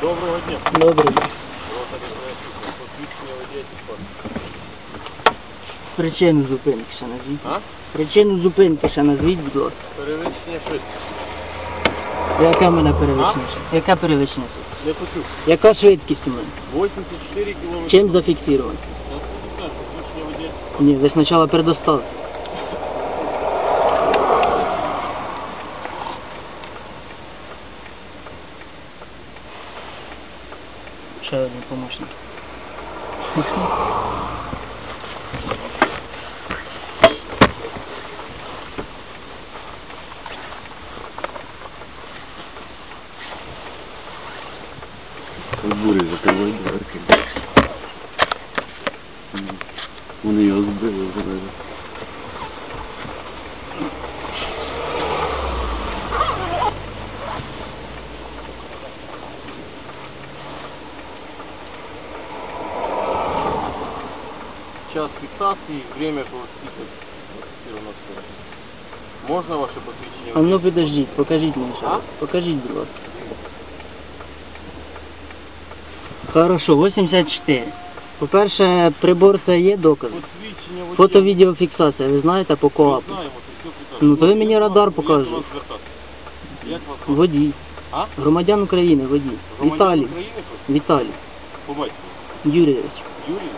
Доброго дня. Доброго Добрий. Причину зупинки ще назвіть. А? Причину зупинки ще назвіть, будь ласка. Перевищення швидкості. Яка в мене перевищення? Яка перевищення? Не почув. Яка швидкість у мене? 84 км. Чим зафіксировано? Ні, ви спочатку передоставте. Ще один помощник. Бурі закривай дверки. Вони його збили зразу. Час фиксации, время по фиксировано Можно ваше посвящение? А ну підождіть, покажіть мені ще. А? Покажіть, будь. Хорошо, 84. По-перше, прибор це є доказ. Фото-відеофіксація, ви знаєте по КОАПу? Ну, то ви мені радар покажете. Водій. А? Громадян України, водій. Віталій. Віталій. Юрійович. Юрій?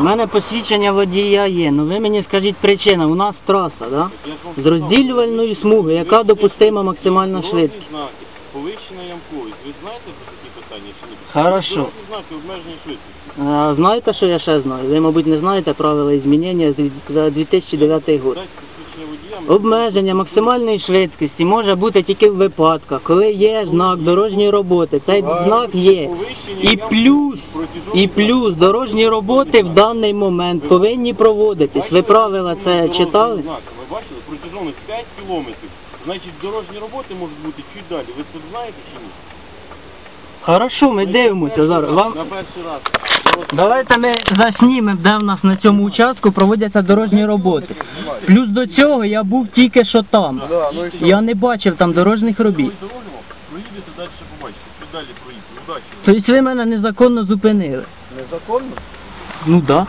У мене посвідчення водія є, ну ви мені скажіть причина, у нас траса, да? З розділювальної смуги, яка допустима максимальна швидкість. повищена ямковість. Ви знаєте про такі питання чи ні? Хорошо. Дорожні знаки обмежені швидкості. Знаєте, що я ще знаю? Ви, мабуть, не знаєте правила змінення за 2009 год. Дайте посвідчення водія. ми- Обмеження максимальної швидкості може бути тільки в випадках, коли є знак дорожньої роботи. Цей знак є. І плюс, і плюс дорожні роботи в даний момент повинні проводитись. Ви правила це читали? Ви бачили? Протяженність 5 кілометрів. Значить, дорожні роботи можуть бути чуть далі. Ви це знаєте чи ні? Хорошо, ми дивимося зараз. На перший раз. Давайте ми заснімемо, де в нас на цьому участку проводяться дорожні роботи. Плюс до цього я був тільки що там. Ну що? Я не бачив там дорожніх робіт. Проїдете далі побачите. Чуть далі проїдете. Удачі. Тобто ви мене незаконно зупинили. Незаконно? Ну так. Да.